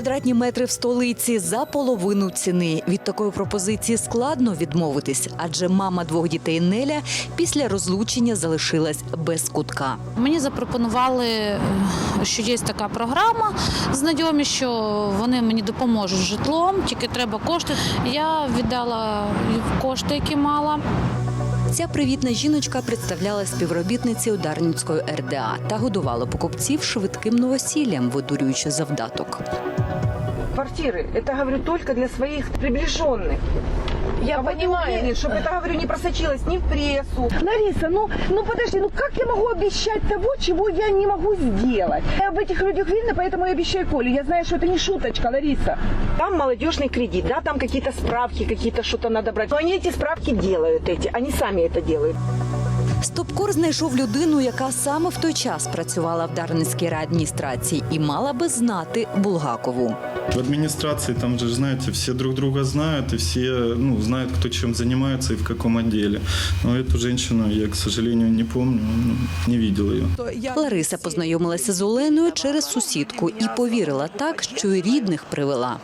квадратні метри в столиці за половину ціни. Від такої пропозиції складно відмовитись, адже мама двох дітей Неля після розлучення залишилась без кутка. Мені запропонували, е, що є така програма знайомі, що вони мені допоможуть з житлом, тільки треба кошти. Я віддала кошти, які мала. Ця привітна жіночка представляла співробітниці Ударницької РДА та годувала покупців швидким новосіллям, видурюючи завдаток квартиры. Это, говорю, только для своих приближенных. Я понимаю. чтобы это, говорю, не просочилось ни в прессу. Лариса, ну, ну подожди, ну как я могу обещать того, чего я не могу сделать? Об этих людях видно, поэтому я обещаю Коле. Я знаю, что это не шуточка, Лариса. Там молодежный кредит, да, там какие-то справки, какие-то что-то надо брать. Но они эти справки делают эти, они сами это делают. Стопкор знайшов людину, яка саме в той час працювала в Дарницькій райадміністрації і мала би знати Булгакову. В администрации там же, знаете, все друг друга знают, и все ну, знают, кто чем занимается и в каком отделе. Но эту женщину я, к сожалению, не помню, ну, не видел ее. Лариса познайомилася з Оленою через сусідку і повірила так, що й рідних привела.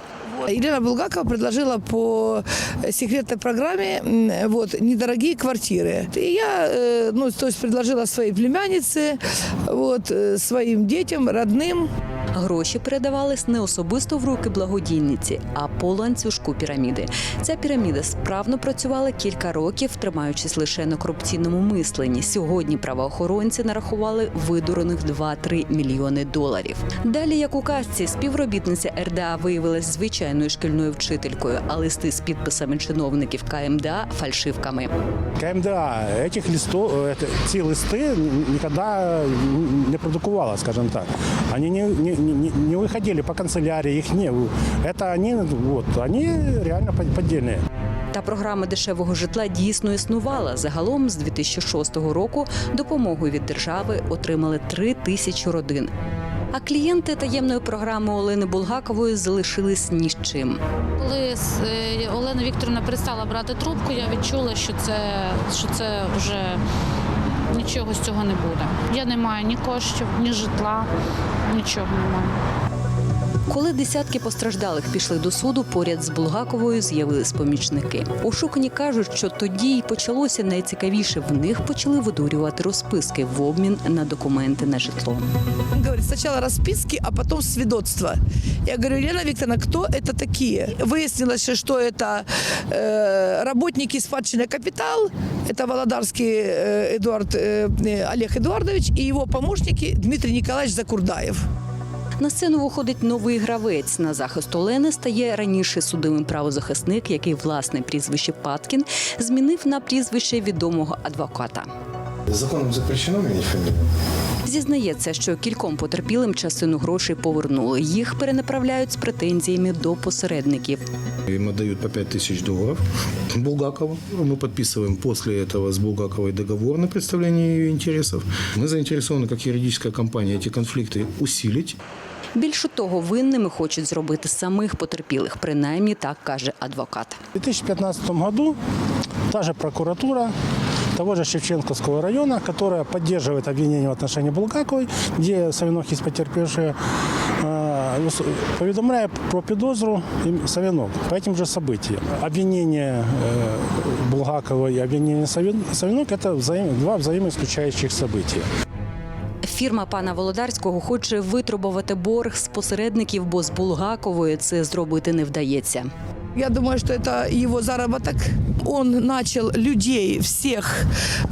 Елена Булгакова предложила по секретной программе м, вот, недорогие квартиры. И я э, ну, то есть предложила своей племяннице, вот, э, своим детям, родным. Гроші передавались не особисто в руки благодійниці, а по ланцюжку піраміди. Ця піраміда справно працювала кілька років, тримаючись лише на корупційному мисленні. Сьогодні правоохоронці нарахували видурених 2-3 мільйони доларів. Далі, як у казці, співробітниця РДА виявилась звичайною шкільною вчителькою, а листи з підписами чиновників КМДА фальшивками. КМДА этих листов, это, ці листи никогда не продукувала, скажем так. Они не, не, не, не выходили по канцелярии, их не. Это они, вот, они реально под- поддельные. Та програма дешевого житла дійсно існувала. Загалом з 2006 року допомогу від держави отримали три тисячі родин. А клієнти таємної програми Олени Булгакової залишились ні з чим. Коли е, Олена Вікторівна перестала брати трубку, я відчула, що це, що це вже нічого з цього не буде. Я не маю ні коштів, ні житла, нічого не маю. Коли десятки постраждалих пішли до суду, поряд з Булгаковою з'явились помічники. Ошукані кажуть, що тоді й почалося найцікавіше. В них почали видурювати розписки в обмін на документи на житло. Он говорит, сначала расписки, а потом свидетельства. Я говорю, Елена Викторовна, кто это такие? Выяснилось, что это э, работники спадщины «Капитал», это Володарский э, Эдуард, э, э, Олег Эдуардович и его помощники Дмитрий Николаевич Закурдаев. На сцену виходить новий гравець. На захист Олени стає раніше судовим правозахисник, який власне прізвище Паткін змінив на прізвище відомого адвоката. Законом запрещено мені фамилию? Зізнається, що кільком потерпілим частину грошей повернули. Їх перенаправляють з претензіями до посередників. Им отдают по 5 тысяч долларов Булгакову. Мы подписываем после этого с Булгаковой договор на представление ее интересов. Мы заинтересованы, как юридическая компания, эти конфликты усилить. Більше того, винними хочуть зробити самих потерпілих, принаймні так каже адвокат. В 2015 году та же прокуратура того же Шевченковского района, которая поддерживает обвинение в отношении Булгаковой, где Савинок есть потерпевшие, э, ус- поведомляя про підозру им Савинок по этим же событиям. Обвинение э, Булгаковой и обвинение Савин- Савинок – это взаим- два взаимоисключающих события. Фірма пана Володарського хоче витрубувати борг з посередників, бо з Булгаковою це зробити не вдається. Я думаю, что это его заработок. Он начал людей всех,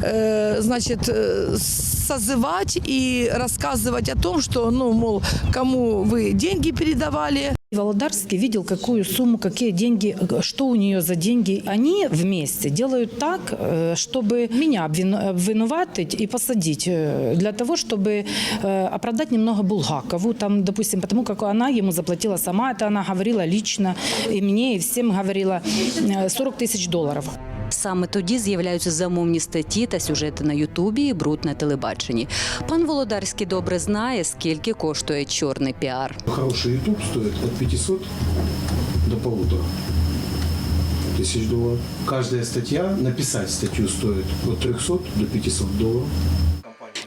э, значит, э, созывать и рассказывать о том, что, ну, мол, кому вы деньги передавали, Володарский видел, какую сумму, какие деньги, что у нее за деньги. Они вместе делают так, э, чтобы меня обвину- обвинуватить и посадить, э, для того, чтобы э, оправдать немного Булгакову, там, допустим, потому как она ему заплатила сама, это она говорила лично, и мне, и всем говорила, э, 40 тысяч долларов. Саме тоді з'являються замовні статті та сюжети на Ютубі і бруд на телебаченні. Пан Володарський добре знає, скільки коштує чорний піар. Хороший YouTube стоит от 500 до полутора тысяч долларов. Каждая статья, написать статью стоит от 300 до 500 долларов.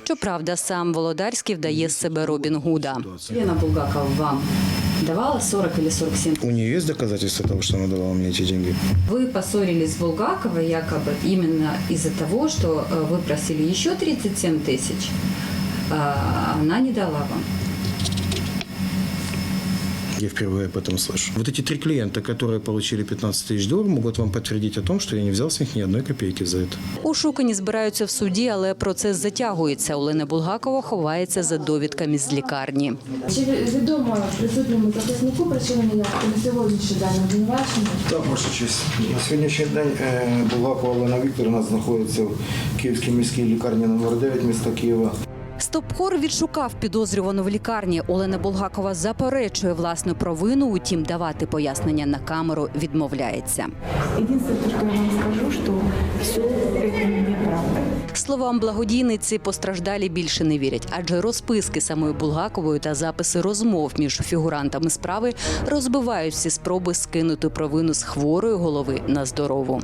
Щоправда, сам Володарський вдає з себе Робін Гуда. Лена Булгакова вам давала 40 или 47. У нее есть доказательства того, что она давала мне эти деньги? Вы поссорились с Булгаковой якобы именно из-за того, что э, вы просили еще 37 тысяч, а она не дала вам. Я впервые об этом слышу. Вот эти три клиента, которые получили 15 тысяч долларов, могут вам подтвердить о том, что я не взял с них ни одной копейки за это. Ошукані збираються в суді, але процес затягується. Олена Булгакова ховається за довідками з лікарні. Чи відомо присутньому захиснику причина неявки на сьогоднішній день обвинувачення? Так, ваша честь. На сьогоднішній день е, Булгакова Олена Вікторівна знаходиться в Київській міській лікарні номер 9 міста Києва. Стопхор відшукав підозрювану в лікарні. Олена Булгакова заперечує власну провину, утім давати пояснення на камеру відмовляється. Единственное, что я вам скажу, что все это неправда. Словам благодійниці постраждалі більше не вірять, адже розписки самої Булгакової та записи розмов між фігурантами справи розбивають всі спроби скинути провину з хворої голови на здорову.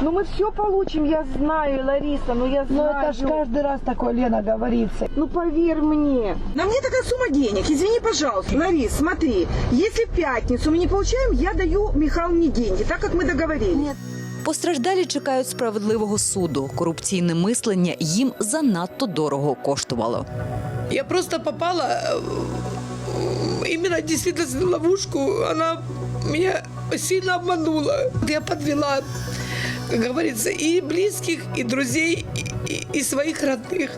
Ну мы все получим, я знаю, Лариса, ну я Но знаю. это ж каждый раз такое, Лена, говорится. Ну поверь мне. На мне такая сумма денег. Извини, пожалуйста. Ларис, смотри, если в пятницу мы не получаем, я даю Михайловне деньги, так как мы договорились. Постраждалі чекають справедливого суду. Корупційне мислення їм занадто дорого коштувало. Я просто попала э, именно действительно в ловушку. Она меня сильно обманула. Я подвела, как говорится, и близких, и друзей, и, и- и своих родных.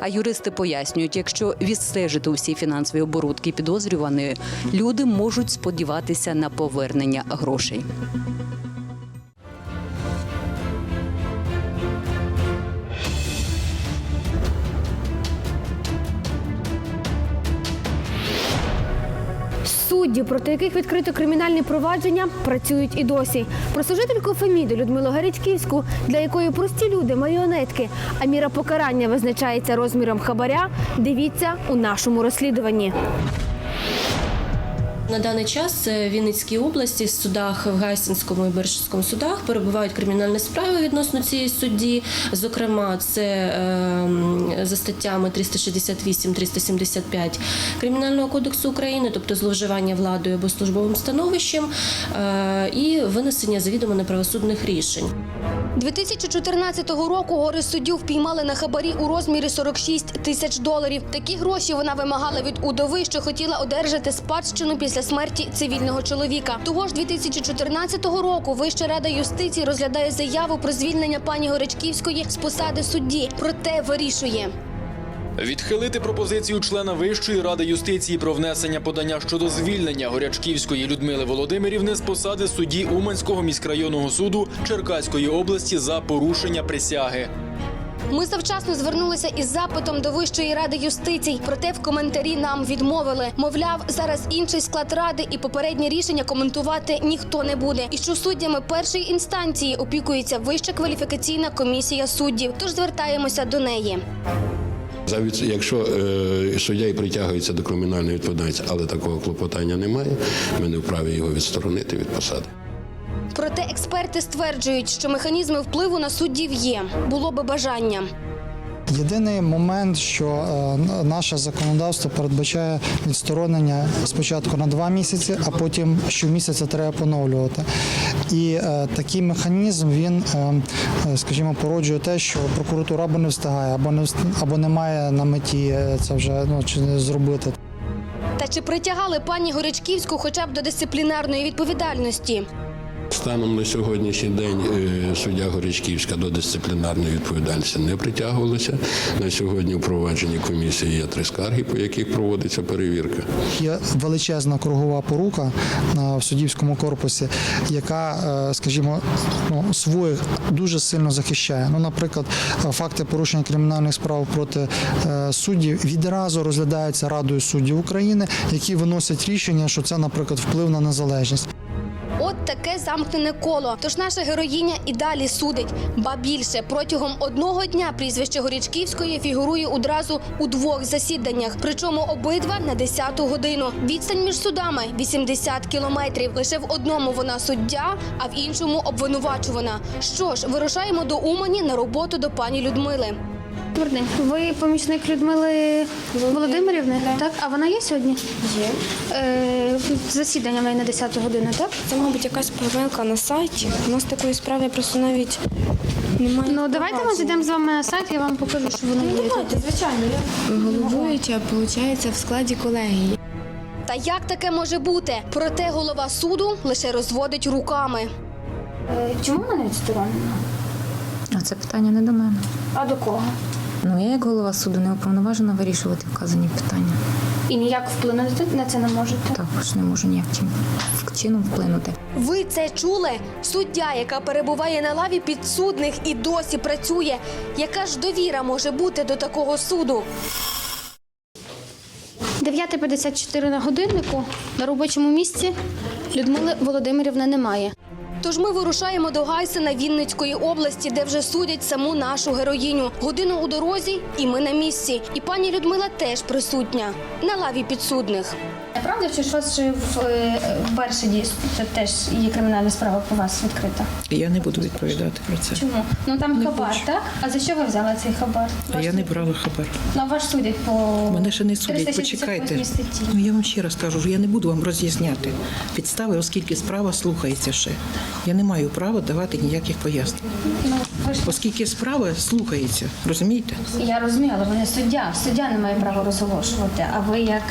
А юристи пояснюють, якщо відстежити усі фінансові оборудки підозрюваної, люди можуть сподіватися на повернення грошей. Судді, проти яких відкрито кримінальні провадження, працюють і досі. Про служительку Феміду Людмилу Гарячківську, для якої прості люди маріонетки, а міра покарання визначається розміром хабаря. Дивіться у нашому розслідуванні. На даний час е, в Вінницькій області в судах в Гайсинському і Бершівському судах перебувають кримінальні справи відносно цієї судді. Зокрема, це е, за статтями 368-375 Кримінального кодексу України, тобто зловживання владою або службовим становищем, е, і винесення завідомо неправосудних рішень. 2014 року гори суддю впіймали на хабарі у розмірі 46 тисяч доларів. Такі гроші вона вимагала від удови, що хотіла одержати спадщину після смерті цивільного чоловіка. Того ж 2014 року Вища рада юстиції розглядає заяву про звільнення пані Горячківської з посади судді. Проте вирішує. Відхилити пропозицію члена Вищої ради юстиції про внесення подання щодо звільнення Горячківської Людмили Володимирівни з посади судді Уманського міськрайонного суду Черкаської області за порушення присяги. Ми завчасно звернулися із запитом до Вищої ради юстицій. Проте в коментарі нам відмовили. Мовляв, зараз інший склад ради і попереднє рішення коментувати ніхто не буде. І що суддями першої інстанції опікується Вища кваліфікаційна комісія суддів. Тож звертаємося до неї. Завід, Якщо е, суддя і притягується до кримінальної відповідальності, але такого клопотання немає, ми не вправі його відсторонити від посади. Проте експерти стверджують, що механізми впливу на суддів є. Було би бажання. Єдиний момент, що е, наше законодавство передбачає відсторонення спочатку на два місяці, а потім щомісяця треба поновлювати. І е, такий механізм він, е, скажімо, породжує те, що прокуратура або не встигає, або не або не має на меті це вже ну чи не зробити. Та чи притягали пані Горячківську хоча б до дисциплінарної відповідальності? Станом на сьогоднішній день е, суддя Горячківська до дисциплінарної відповідальності не притягувалася. На сьогодні у провадженні комісії є три скарги, по яких проводиться перевірка. Є величезна кругова порука на в суддівському корпусі, яка, е, скажімо, ну, своїх дуже сильно захищає. Ну, наприклад, е, факти порушення кримінальних справ проти е, суддів відразу розглядаються Радою суддів України, які виносять рішення, що це, наприклад, вплив на незалежність. Таке замкнене коло. Тож наша героїня і далі судить. Ба більше протягом одного дня прізвище Горячківської фігурує одразу у двох засіданнях. Причому обидва на 10-ту годину. Відстань між судами 80 кілометрів. Лише в одному вона суддя, а в іншому обвинувачувана. Що ж, вирушаємо до Умані на роботу до пані Людмили. Добрий день. Ви помічник Людмили Володимирівни? Так, а вона є сьогодні? Є. Е, засідання в неї на 10 годину, так? Це, мабуть, якась помилка на сайті. У нас такої справи просто навіть немає. Ну давайте ми зайдемо з вами на сайт, я вам покажу, що воно є. Давайте, звичайно. Головуюча, виходить, в складі колегії. Та як таке може бути? Проте голова суду лише розводить руками. Е, чому вона відсторонена? Це питання не до мене. А до кого? Ну я як голова суду не уповноважена вирішувати вказані питання. І ніяк вплинути на це не можете. Також не можу ніяким чином вплинути. Ви це чули? Суддя, яка перебуває на лаві підсудних і досі працює. Яка ж довіра може бути до такого суду? 9.54 на годиннику на робочому місці Людмили Володимирівни немає. Тож ми вирушаємо до Гайсина Вінницької області, де вже судять саму нашу героїню. Годину у дорозі, і ми на місці. І пані Людмила теж присутня на лаві підсудних. Правда, чи вас ще в перший дійсно теж є кримінальна справа по вас відкрита? Я не буду відповідати про це. Чому? Ну там Не хабар, хочу. так? А за що ви взяли цей хабар? А я не брала хабар. Ну, ваш судять по Мене ще не судять, почекайте. Ну я вам ще раз кажу, я не буду вам роз'ясняти підстави, оскільки справа слухається ще. Я не маю права давати ніяких пояснень. Оскільки справа слухається, розумієте? я розумію, але ви не суддя. Суддя не має права розголошувати. А ви як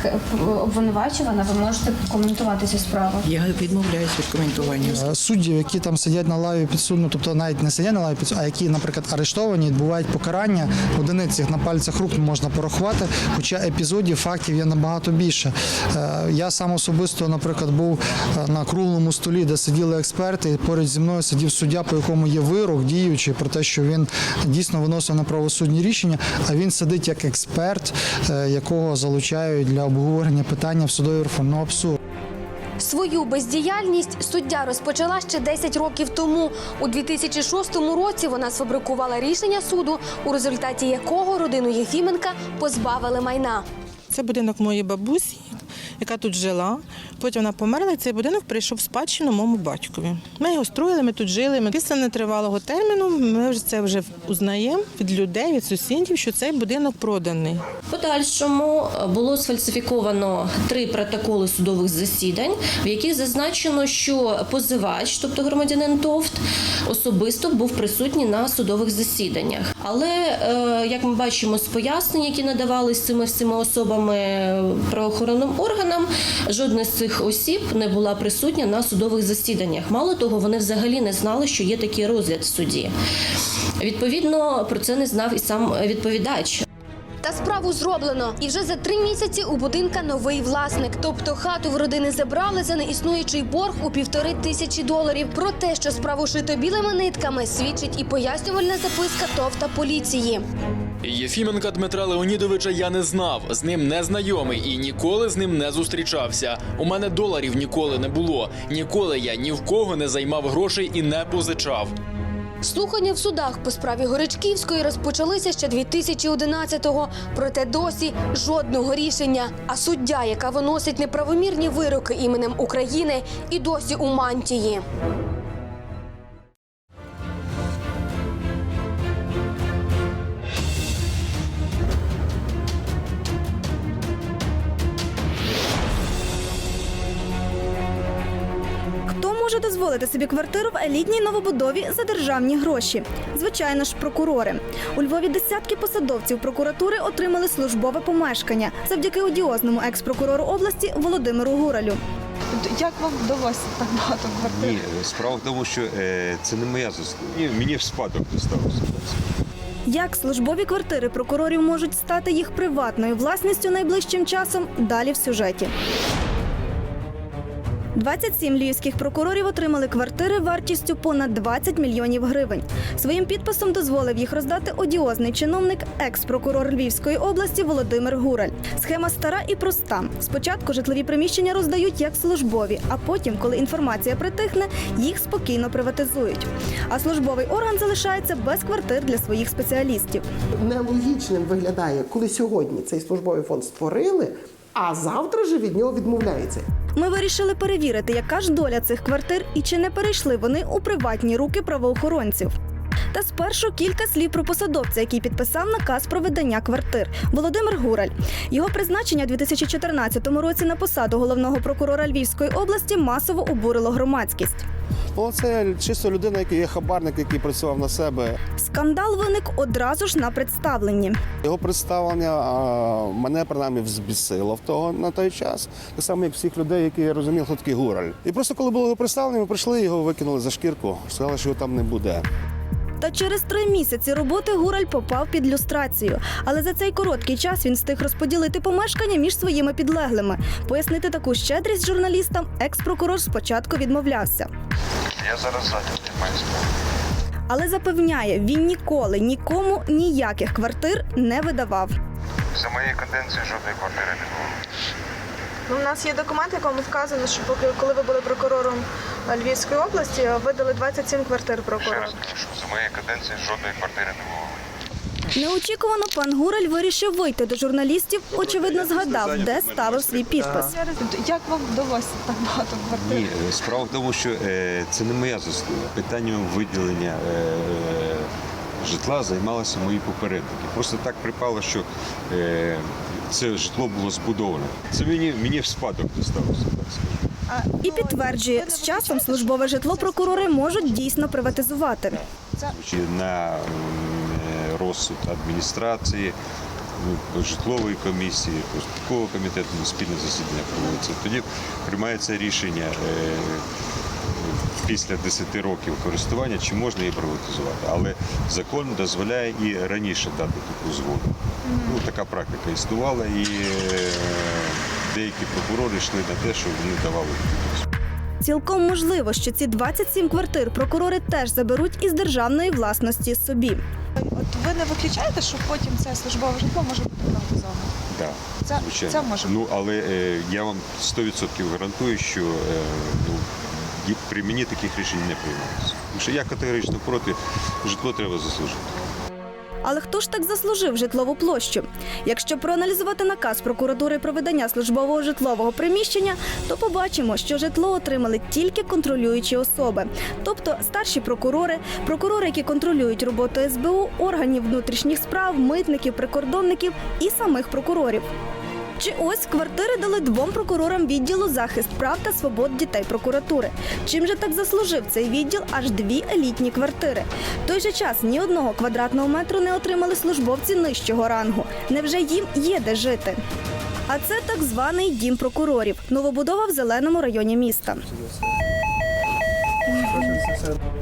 обвинувачувана, ви можете коментувати цю справу. Я відмовляюсь від коментування. Е, Суддів, які там сидять на лаві підсудну, тобто навіть не сидять на лаві підсудну, а які, наприклад, арештовані, відбувають покарання. Одиниці їх на пальцях рук можна порахувати, хоча епізодів, фактів є набагато більше. Е, Я сам особисто, наприклад, був е, на круглому столі, де сиділи експерти, і поряд зі мною сидів суддя, по якому є вирок діючий про те, що він дійсно виносив на правосудні рішення, а він сидить як експерт, е, якого залучають для обговорення питання в судовій реформі. Ну. Свою бездіяльність суддя розпочала ще 10 років тому. У 2006 році вона сфабрикувала рішення суду, у результаті якого родину Єфіменка позбавили майна. Це будинок моєї бабусі, яка тут жила. Потім вона померла, і цей будинок прийшов в спадщину моєму батькові. Ми його строїли, ми тут жили. Ми після нетривалого терміну ми вже це вже узнаємо від людей, від сусідів, що цей будинок проданий. Подальшому було сфальсифіковано три протоколи судових засідань, в яких зазначено, що позивач, тобто громадянин ТОВТ, особисто був присутній на судових засіданнях. Але е, як ми бачимо з пояснень, які надавались цими всіма особами е, правоохоронним органам, жодна з цих осіб не була присутня на судових засіданнях. Мало того, вони взагалі не знали, що є такий розгляд в суді. Відповідно, про це не знав і сам відповідач. Та справу зроблено. І вже за три місяці у будинка новий власник. Тобто хату в родини забрали за неіснуючий борг у півтори тисячі доларів. Про те, що справу шито білими нитками, свідчить і пояснювальна записка ТОВ та поліції. Єфіменка Дмитра Леонідовича я не знав, з ним не знайомий і ніколи з ним не зустрічався. У мене доларів ніколи не було. Ніколи я ні в кого не займав грошей і не позичав. Слухання в судах по справі Горичківської розпочалися ще 2011-го. Проте досі жодного рішення. А суддя, яка виносить неправомірні вироки іменем України, і досі у мантії. Дозволити собі квартиру в елітній новобудові за державні гроші? Звичайно ж, прокурори. У Львові десятки посадовців прокуратури отримали службове помешкання завдяки одіозному екс-прокурору області Володимиру Гуралю. Як вам вдалося так багато квартир? Ні, справа в тому, що е, це не моя заслуга. Ні, Мені в спадок досталося. Як службові квартири прокурорів можуть стати їх приватною власністю найближчим часом? Далі в сюжеті. 27 львівських прокурорів отримали квартири вартістю понад 20 мільйонів гривень. Своїм підписом дозволив їх роздати одіозний чиновник, екс-прокурор Львівської області Володимир Гураль. Схема стара і проста. Спочатку житлові приміщення роздають як службові, а потім, коли інформація притихне, їх спокійно приватизують. А службовий орган залишається без квартир для своїх спеціалістів. Нелогічним виглядає, коли сьогодні цей службовий фонд створили, а завтра же від нього відмовляються. Ми вирішили перевірити, яка ж доля цих квартир і чи не перейшли вони у приватні руки правоохоронців. Та спершу кілька слів про посадовця, який підписав наказ про видання квартир Володимир Гураль. Його призначення у 2014 році на посаду головного прокурора Львівської області масово обурило громадськість. Ну, це чисто людина, який є хабарник, який працював на себе. Скандал виник одразу ж на представленні. Його представлення а, мене принаймні взбісило в того на той час. Так само, як всіх людей, які розуміли, хто такий гураль. І просто коли було його представлення, ми прийшли, його викинули за шкірку, сказали, що його там не буде. Та через три місяці роботи Гураль попав під люстрацію. Але за цей короткий час він встиг розподілити помешкання між своїми підлеглими. Пояснити таку щедрість журналістам екс-прокурор спочатку відмовлявся. Я зараз зайнятий маю. Але запевняє, він ніколи нікому ніяких квартир не видавав. За моєї каденції жодної квартири не було. Ну, у нас є документ, в якому вказано, що поки коли ви були прокурором Львівської області, видали 27 квартир Ще прокурору. раз кажу, що за моєї каденції жодної квартири не було. Неочікувано пан Гураль вирішив вийти до журналістів. Очевидно, згадав, де ставив свій підпис. Як вам вдалося так багато квартир? Ні, е, справа в тому, що е, це не моя заслуга. Питанням виділення е, житла займалися мої попередники. Просто так припало, що е, це житло було збудоване. Це мені, мені в спадок досталося, так скажу. І підтверджує, з часом службове житло прокурори можуть дійсно приватизувати. На е, розсуд адміністрації, ну, житлової комісії, податкового комітету спільне засідання проводиться. Тоді приймається рішення е, після 10 років користування, чи можна її приватизувати. Але закон дозволяє і раніше дати таку згоду. Ну, така практика існувала, і е, деякі прокурори йшли на те, що вони давали таку Цілком можливо, що ці 27 квартир прокурори теж заберуть із державної власності собі. От ви не виключаєте, що потім це службове житло може бути приватизовано? Да, Це- звичайно. це може Ну, але е, я вам 100% гарантую, що е, ну, при мені таких рішень не приймаються. Тому що я категорично проти, житло треба заслужити. Але хто ж так заслужив житлову площу? Якщо проаналізувати наказ прокуратури про видання службового житлового приміщення, то побачимо, що житло отримали тільки контролюючі особи, тобто старші прокурори, прокурори, які контролюють роботу СБУ, органів внутрішніх справ, митників, прикордонників і самих прокурорів. Чи ось квартири дали двом прокурорам відділу захист прав та свобод дітей прокуратури. Чим же так заслужив цей відділ аж дві елітні квартири? В той же час ні одного квадратного метру не отримали службовці нижчого рангу. Невже їм є де жити? А це так званий дім прокурорів. Новобудова в зеленому районі міста.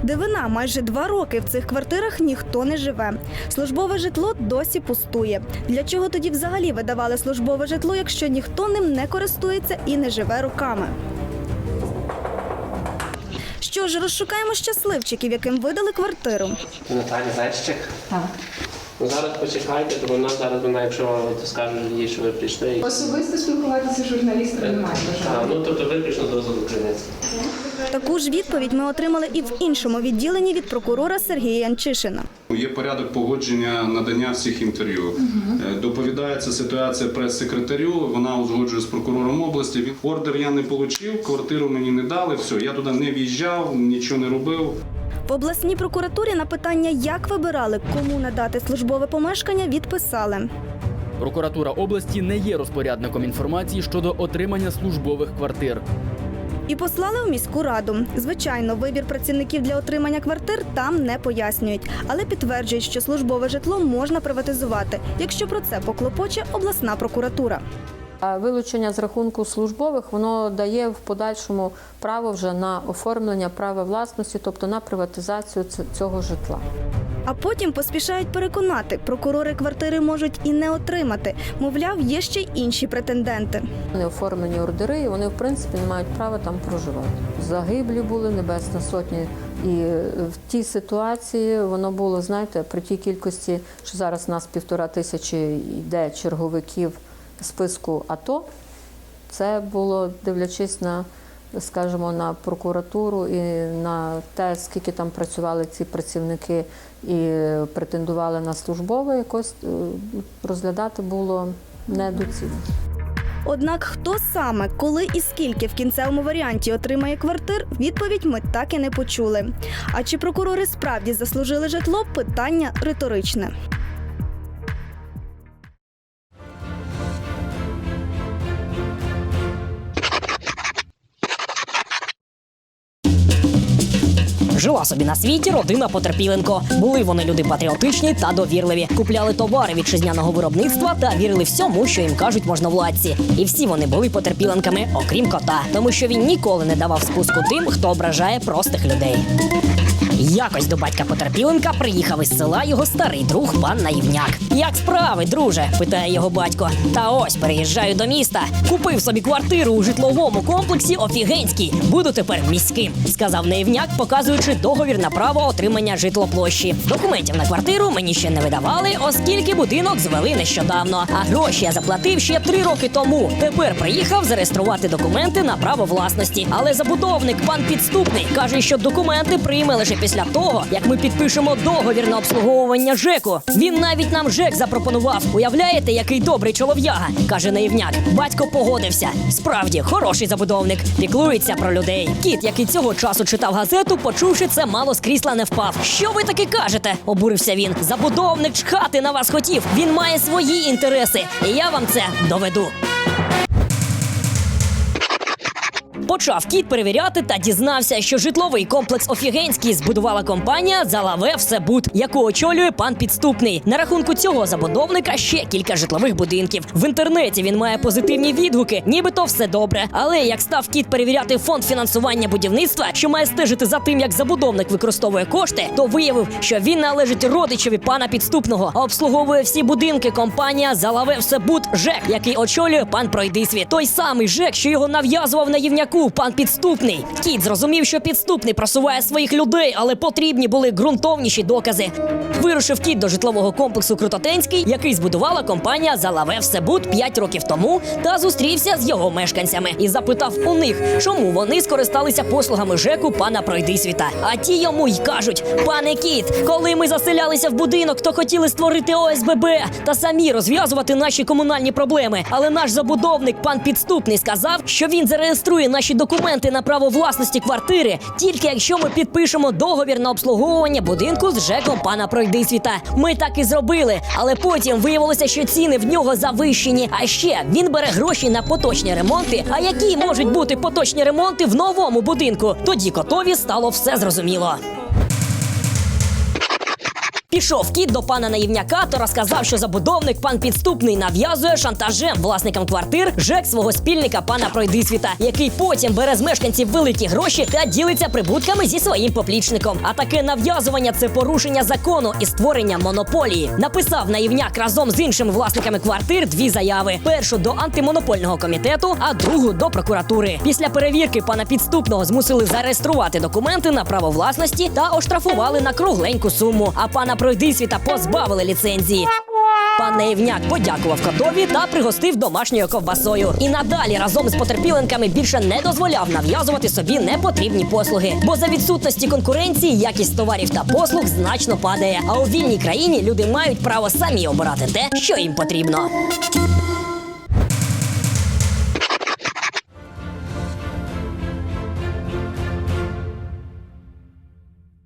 Дивина, майже два роки в цих квартирах ніхто не живе. Службове житло досі пустує. Для чого тоді взагалі видавали службове житло, якщо ніхто ним не користується і не живе руками? Що ж, розшукаємо щасливчиків, яким видали квартиру. Наталі Зайчик? Так. Ну зараз почекайте, то вона зараз вона, якщо вам скаже їй, що ви прийшли. Особисто спілкуватися з журналістами немає Так, ну тобто виключно до криниці. Таку ж відповідь ми отримали і в іншому відділенні від прокурора Сергія Янчишина. Є порядок погодження надання всіх інтерв'ю. Е, Доповідається ситуація прес-секретарю. Вона узгоджує з прокурором області. Він ордер я не отримав, квартиру мені не дали. Все, я туди не в'їжджав, нічого не робив. В обласній прокуратурі на питання, як вибирали, кому надати службове помешкання, відписали. Прокуратура області не є розпорядником інформації щодо отримання службових квартир. І послали у міську раду. Звичайно, вибір працівників для отримання квартир там не пояснюють, але підтверджують, що службове житло можна приватизувати, якщо про це поклопоче обласна прокуратура. Вилучення з рахунку службових воно дає в подальшому право вже на оформлення права власності, тобто на приватизацію цього житла. А потім поспішають переконати, прокурори квартири можуть і не отримати. Мовляв, є ще й інші претенденти. Вони оформлені ордери, і вони в принципі не мають права там проживати. Загиблі були небесна сотні. І е, в тій ситуації воно було, знаєте, при тій кількості, що зараз у нас півтора тисячі йде черговиків списку АТО. Це було дивлячись на, скажімо, на прокуратуру і на те, скільки там працювали ці працівники і претендували на службове, якось е, розглядати було недоцільно. Однак хто саме, коли і скільки в кінцевому варіанті отримає квартир, відповідь ми так і не почули. А чи прокурори справді заслужили житло? Питання риторичне. Жила собі на світі родина Потерпіленко. Були вони люди патріотичні та довірливі. Купляли товари вітчизняного виробництва та вірили всьому, що їм кажуть можновладці. І всі вони були потерпіленками, окрім кота, тому що він ніколи не давав спуску тим, хто ображає простих людей. Якось до батька Потерпіленка приїхав із села його старий друг пан Наївняк. Як справи, друже? питає його батько. Та ось переїжджаю до міста. Купив собі квартиру у житловому комплексі Офігенський. Буду тепер міським, сказав Наївняк, показуючи договір на право отримання житлоплощі. Документів на квартиру мені ще не видавали, оскільки будинок звели нещодавно. А гроші я заплатив ще три роки тому. Тепер приїхав зареєструвати документи на право власності. Але забудовник, пан підступний, каже, що документи прийме лише після того, як ми підпишемо договір на обслуговування ЖЕКу. Він навіть нам ЖЕК запропонував. Уявляєте, який добрий чолов'яга, каже наївняк. Батько погодився. Справді, хороший забудовник, піклується про людей. Кіт, який цього часу читав газету, почувши це, мало з крісла не впав. Що ви таки кажете? обурився він. Забудовник чхати на вас хотів. Він має свої інтереси, і я вам це доведу. Почав кіт перевіряти та дізнався, що житловий комплекс Офігенський збудувала компанія Залаве Всебуд, яку очолює пан підступний. На рахунку цього забудовника ще кілька житлових будинків. В інтернеті він має позитивні відгуки, нібито все добре. Але як став кіт перевіряти фонд фінансування будівництва, що має стежити за тим, як забудовник використовує кошти, то виявив, що він належить родичеві пана підступного, а обслуговує всі будинки компанія Залаве Всебуд ЖЕК, який очолює пан Пройдисвіт. Той самий ЖЕК, що його нав'язував наївняку пан підступний. Кіт зрозумів, що підступний просуває своїх людей, але потрібні були ґрунтовніші докази. Вирушив кіт до житлового комплексу Крутотенський, який збудувала компанія Залаве Всебуд 5 років тому, та зустрівся з його мешканцями і запитав у них, чому вони скористалися послугами ЖЕКу пана Пройдисвіта. А ті йому й кажуть: пане кіт, коли ми заселялися в будинок, то хотіли створити ОСББ та самі розв'язувати наші комунальні проблеми. Але наш забудовник, пан підступний, сказав, що він зареєструє наші документи на право власності квартири, тільки якщо ми підпишемо договір на обслуговування будинку з ЖЕКом пана Пройдисвіта. Ми так і зробили, але потім виявилося, що ціни в нього завищені. А ще він бере гроші на поточні ремонти. А які можуть бути поточні ремонти в новому будинку? Тоді котові стало все зрозуміло. Пішов кіт до пана наївняка, то розказав, що забудовник пан підступний нав'язує шантажем власникам квартир ЖЕК свого спільника пана Пройдисвіта, який потім бере з мешканців великі гроші та ділиться прибутками зі своїм поплічником. А таке нав'язування це порушення закону і створення монополії. Написав наївняк разом з іншими власниками квартир дві заяви: першу до антимонопольного комітету, а другу до прокуратури. Після перевірки пана підступного змусили зареєструвати документи на право власності та оштрафували на кругленьку суму. А пана Пройдисвіта позбавили ліцензії. Пан Наївняк подякував котові та пригостив домашньою ковбасою. І надалі разом з потерпіленками більше не дозволяв нав'язувати собі непотрібні послуги. Бо за відсутності конкуренції якість товарів та послуг значно падає. А у вільній країні люди мають право самі обирати те, що їм потрібно.